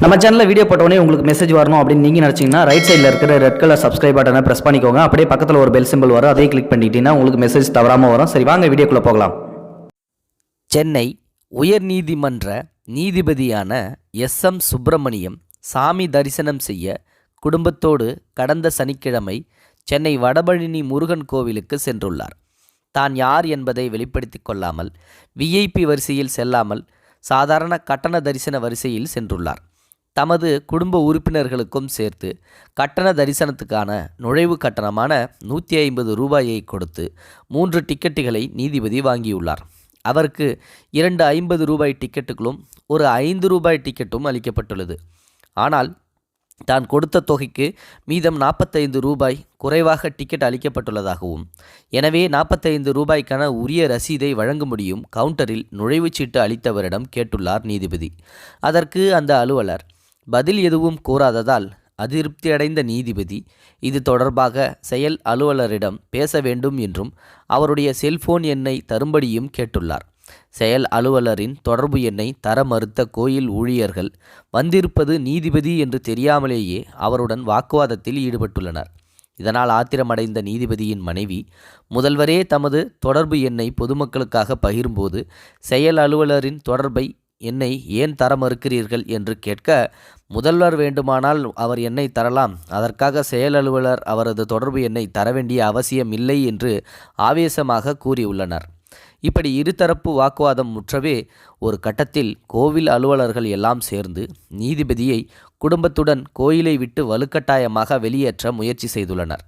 நம்ம சேனலில் வீடியோ போட்டோடனே உங்களுக்கு மெசேஜ் வரணும் அப்படின்னு நீங்கள் நினச்சிங்கன்னா ரைட் சைடில் இருக்கிற ரெட் கலர் சப்ஸ்கிரைப் பட்டனை ப்ரெஸ் பண்ணிக்கோங்க. அப்படியே பக்கத்தில் ஒரு பெல் சிம்பிள் வரும். அதையும் கிளிக் பண்ணிட்டீங்கன்னா உங்களுக்கு மெசேஜ் தவறாமல் வரும். சரி வாங்க வீடியோக்குள்ளே போகலாம். சென்னை உயர்நீதிமன்ற நீதிபதியான எஸ் எம் சுப்பிரமணியம் சாமி தரிசனம் செய்ய குடும்பத்தோடு கடந்த சனிக்கிழமை சென்னை வடபழனி முருகன் கோவிலுக்கு சென்றுள்ளார். தான் யார் என்பதை வெளிப்படுத்தி கொள்ளாமல் விஐபி வரிசையில் செல்லாமல் சாதாரண கட்டண தரிசன வரிசையில் சென்றுள்ளார். தமது குடும்ப உறுப்பினர்களுக்கும் சேர்த்து கட்டண தரிசனத்துக்கான நுழைவு கட்டணமான நூற்றி ஐம்பது ரூபாயை கொடுத்து மூன்று டிக்கெட்டுகளை நீதிபதி வாங்கியுள்ளார். அவருக்கு இரண்டு ஐம்பது ரூபாய் டிக்கெட்டுகளும் ஒரு ஐந்து ரூபாய் டிக்கெட்டும் அளிக்கப்பட்டுள்ளது. ஆனால் தான் கொடுத்த தொகைக்கு மீதம் நாற்பத்தைந்து ரூபாய் குறைவாக டிக்கெட் அளிக்கப்பட்டுள்ளதாகவும் எனவே நாற்பத்தைந்து ரூபாய்க்கான உரிய ரசீதை வழங்க முடியும் கவுண்டரில் நுழைவுச்சீட்டு அளித்தவரிடம் கேட்டுள்ளார் நீதிபதி. அதற்கு அந்த அலுவலர் பதில் எதுவும் கூறாததால் அதிருப்தியடைந்த நீதிபதி இது தொடர்பாக செயல் அலுவலரிடம் பேச வேண்டும் என்றும் அவருடைய செல்போன் எண்ணை தரும்படியும் கேட்டுள்ளார். செயல் அலுவலரின் தொடர்பு எண்ணை தர மறுத்த கோயில் ஊழியர்கள் வந்திருப்பது நீதிபதி என்று தெரியாமலேயே அவருடன் வாக்குவாதத்தில் ஈடுபட்டுள்ளனர். இதனால் ஆத்திரமடைந்த நீதிபதியின் மனைவி முதல்வரே தமது தொடர்பு எண்ணை பொதுமக்களுக்காக பகிரும்போது செயல் அலுவலரின் தொடர்பை என்னை ஏன் தர மறுக்கிறீர்கள் என்று கேட்க முதல்வர் வேண்டுமானால் அவர் என்னை தரலாம். அதற்காக செயல் அலுவலர் அவரது தொடர்பு எண்ணை தர வேண்டிய அவசியம் இல்லை என்று ஆவேசமாக கூறியுள்ளனர். இப்படி இருதரப்பு வாக்குவாதம் முற்றவே ஒரு கட்டத்தில் கோவில் அலுவலர்கள் எல்லாம் சேர்ந்து நீதிபதியை குடும்பத்துடன் கோயிலை விட்டு வலுக்கட்டாயமாக வெளியேற்ற முயற்சி செய்துள்ளனர்.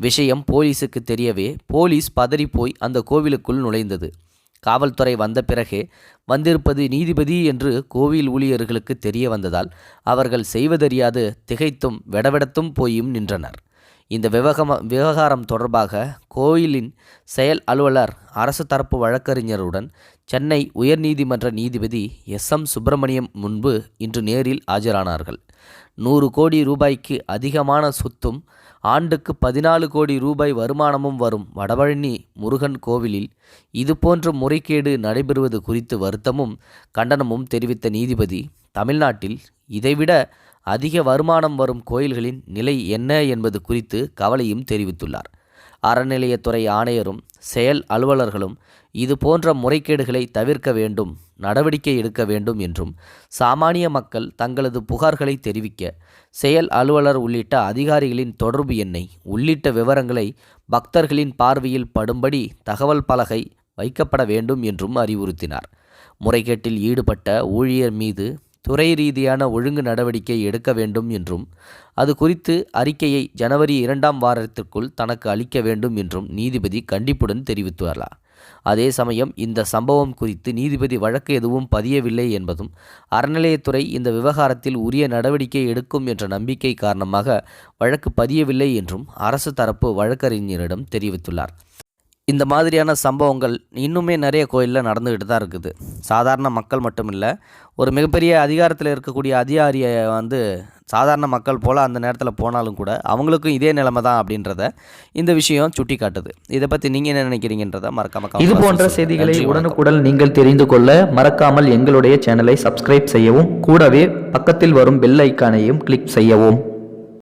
விஷயம் போலீசுக்கு தெரியவே போலீஸ் பதறிப்போய் அந்த கோவிலுக்குள் நுழைந்தது. காவல்துறை வந்த பிறகே வந்திருப்பது நீதிபதி என்று கோவில் ஊழியர்களுக்கு தெரிய வந்ததால் அவர்கள் செய்வதறியாது திகைத்தும் வெடவெடத்தும் போயும் நின்றனர். இந்த விவகம விவகாரம் தொடர்பாக கோயிலின் செயல் அலுவலர் அரசு தரப்பு வழக்கறிஞருடன் சென்னை உயர்நீதிமன்ற நீதிபதி எஸ். எம். சுப்பிரமணியம் முன்பு இன்று நேரில் ஆஜரானார்கள். நூறு கோடி ரூபாய்க்கு அதிகமான சொத்தும் ஆண்டுக்கு பதினாலு கோடி ரூபாய் வருமானமும் வரும் வடபழனி முருகன் கோவிலில் இதுபோன்ற முறைகேடு நடைபெறுவது குறித்து வருத்தமும் கண்டனமும் தெரிவித்த நீதிபதி தமிழ்நாட்டில் இதைவிட அதிக வருமானம் வரும் கோயில்களின் நிலை என்ன என்பது குறித்து கவலையும் தெரிவித்துள்ளார். அறநிலையத்துறை ஆணையரும் செயல் அலுவலர்களும் இது போன்ற முறைகேடுகளை தவிர்க்க வேண்டும் நடவடிக்கை எடுக்க வேண்டும் என்றும் சாமானிய மக்கள் தங்களது புகார்களை தெரிவிக்க செயல் அலுவலர் உள்ளிட்ட அதிகாரிகளின் தொடர்பு எண்ணை உள்ளிட்ட விவரங்களை பக்தர்களின் பார்வையில் படும்படி தகவல் பலகை வைக்கப்பட வேண்டும் என்றும் அறிவுறுத்தினார். முறைகேட்டில் ஈடுபட்ட ஊழியர் மீது துறை ரீதியான ஒழுங்கு நடவடிக்கை எடுக்க வேண்டும் என்றும் அது குறித்து அறிக்கையை ஜனவரி இரண்டாம் வாரத்திற்குள் தனக்கு அளிக்க வேண்டும் என்றும் நீதிபதி கண்டிப்புடன் தெரிவித்துள்ளார். அதே சமயம் இந்த சம்பவம் குறித்து நீதிபதி வழக்கு எதுவும் பதியவில்லை என்பதும் அறநிலையத்துறை இந்த விவகாரத்தில் உரிய நடவடிக்கை எடுக்கும் என்ற நம்பிக்கை காரணமாக வழக்கு பதியவில்லை என்றும் அரசு தரப்பு வழக்கறிஞரிடம் தெரிவித்துள்ளார். இந்த மாதிரியான சம்பவங்கள் இன்னுமே நிறைய கோயிலில் நடந்துக்கிட்டு தான் இருக்குது. சாதாரண மக்கள் மட்டும் இல்லை ஒரு மிகப்பெரிய அதிகாரத்தில் இருக்கக்கூடிய அதிகாரியை வந்து சாதாரண மக்கள் போல் அந்த நேரத்தில் போனாலும் கூட அவங்களுக்கும் இதே நிலைமை தான் அப்படின்றத இந்த விஷயம் சுட்டி காட்டுது இதை பற்றி நீங்கள் என்ன நினைக்கிறீங்கன்றத மறக்காம இது போன்ற செய்திகளை உடனுக்குடன் நீங்கள் தெரிந்து கொள்ள மறக்காமல் எங்களுடைய சேனலை சப்ஸ்கிரைப் செய்யவும் கூடவே பக்கத்தில் வரும் பெல் ஐக்கானையும் கிளிக் செய்யவும்.